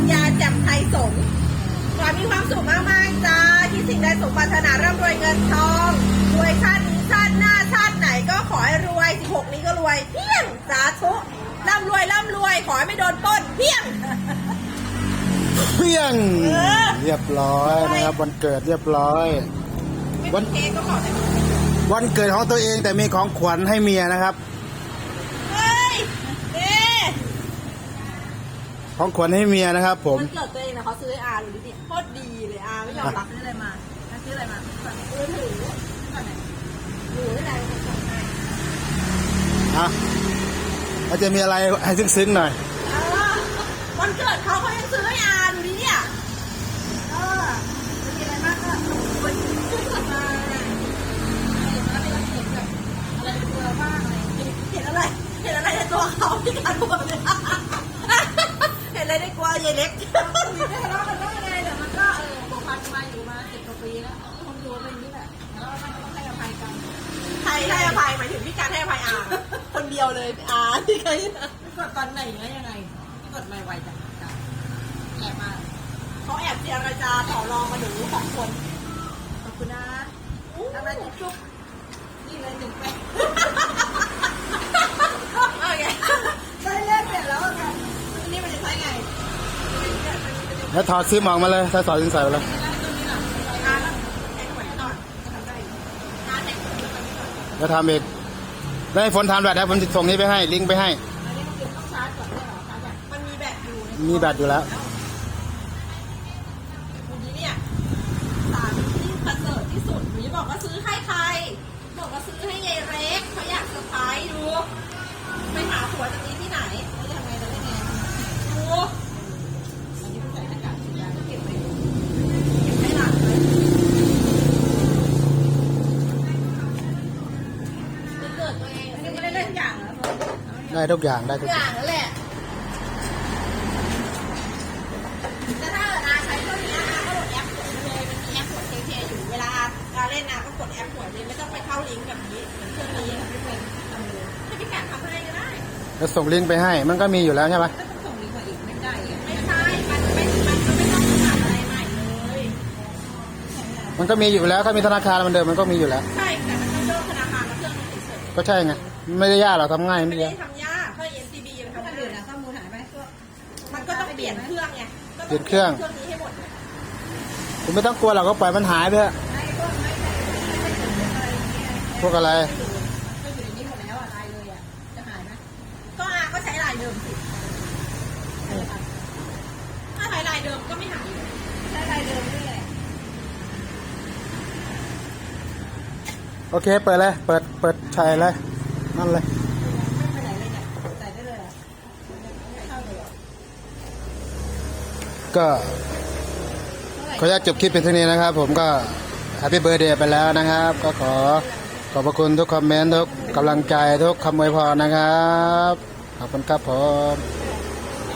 ญญาแจ่มไทยสงฆ์ขอให้มีความสุขมากๆจ้าที่สิ่งใดสมปรารถนาร่ำรวยเงินทองรวยชาตินี้ชาติหน้าชาติไหนก็ขอให้รวย16นี้ก็รวยเพียงสาธุร่ำรวยร่ำรวยขอให้ไม่โดนปล้นเพียง เพียงเออ เรียบร้อยนะครับ วันเกิดเรียบร้อย ไม่วัมีนเค้กก็ขอแต่วันเกิดของตัวเองแต่มีของขวัญให้เมียนะครับ เฮ้ยเอ๊ะ ของขวัญให้เมียนะครับ ผม มันเกิดตัวเองนะเขาซื้อให้อาดูดิโคตรดีเลยอาไม่ยอมรับซื้ออะไรมาซื้ออะไรมาเออหนูหนูไม่ได้เป็นคนให้อะอาจจะมีอะไรให้ซึ้งๆหน่อยวันเกิดเขาเขายังซื้อให้อาดูดิเนี่ย เออมีอะไรมากก็คนขึ้นมาอะไรมาเป็นเห็นแบบอะไรเป็นตัวบ้างอะไร เห็นอะไร เห็นอะไรในตัวเขาที่การพูดเลยเห็นอะไร ในกลัวยายเล็กคุยไม่ทะเลาะกันว่าอะไรแต่มันก็เออผูกพันมาอยู่มาสิบกว่าปีแล้วคงอยู่เป็นอย่างนี้แหละแล้วมันก็ต้องให้อภัยกันใครให้อภัยหมายถึงพี่การให้อภัยอาคนเดียวเลยอาที่เคยกดตอนไหนแล้วยังไงกดไม่ไวจังแอบมาเขาแอบเจรจาต่อรองมาหนูสองคนขอบคุณนะทำไมจุ๊บจุ๊บนี่เลยหนึ่งแป๊ก โอเค ได้เล่นเสร็จแล้วกัน นี่มันจะใช้ไง แล้วถอดซิมออกมาเลยถ้าถอดซิมใส่ไปเลยอาแล้วแทงหวยก่อนจะทำอาทงหวยก่อนแล้วทำเองได้ฝนทำแบบแล้ผมส่งนี้ไปให้ ลิงก์ไปให้ มีแบตอยู่แล้ววันนี้เนี่ยสามที่ประเสริฐที่สุดหนูบอกว่าซื้อให้ใคร บอกว่าซื้อให้ยายเล็กเขาอยากเซอร์ไพรส์ดู ไปหาผัวจะมีที่ไหน ได้ทุกอย่างได้ทุกออย่างย่างนั่นแหละแต่ถ้าเกิดอาใช้เครื่องนี้อาก็โหลดแอปหัวเลยมันมีแอปหัวเทเพอยู่เวลาอาเล่นอาก็กดแอปหัวเลยไม่ต้องไปเข้าลิงก์แบบนี้เหมือนเครื่องนี้ไม่เป็นทำเลยให้พี่การทำให้ก็ได้ แล้วส่งลิงก์ไปให้ มันก็มีอยู่แล้วใช่ไหมก็ต้องส่งลิงก์มาอีกไม่ได้อีกไม่ใช่ มันไม่มันก็ไม่ต้องทำอะไรใหม่เลย มันก็มีอยู่แล้วถ้ามีธนาคารมันเดิมมันก็มีอยู่แล้ว ใช่แต่มันต้องเลือกธนาคารแล้วเครื่องมันเฉยก็ใช่ไงไม่ได้ยากหรอกทำง่ายๆนิไม่ดเดียได้วทำ เปลี่ยนเครื่องไงก็ต้เปลี่ยนเครื่องเครื่องนี้ให้หมดคุณไม่ต้องกลัวหรอกก็ปล่อยมันหายไปเถอะไอ้พวกไม่ใส่ไม่ใส่ถุงอะไรอย่างเงี้ยพวกอะไร ก็อยู่ในนี้หมดแล้วอะลายเลยอะจะหายไหมก็อาก็ใช้ลายเดิมสิถ้าใช้ลายเดิมก็ไม่หายอยู่ใช้ลายเดิมด้วยแหละโอเค เปิดเลย เปิด เปิดใช่เลย นั่นเลย ไม่ไปไหนเลยเนี่ยใส่ได้เลยอะไม่เข้าเลยอะ ก็ขออนุญาตจบคลิปเป็นเท่านี้นะครับ ผมก็แฮปปี้เบ t ร์ a เดย์ไปแล้วนะครับ ก็ขอขอบพระคุณทุกคอมเมนต์ทุกกำลังใจทุกคำอวยพรนะครับ ขอบคุณครับผม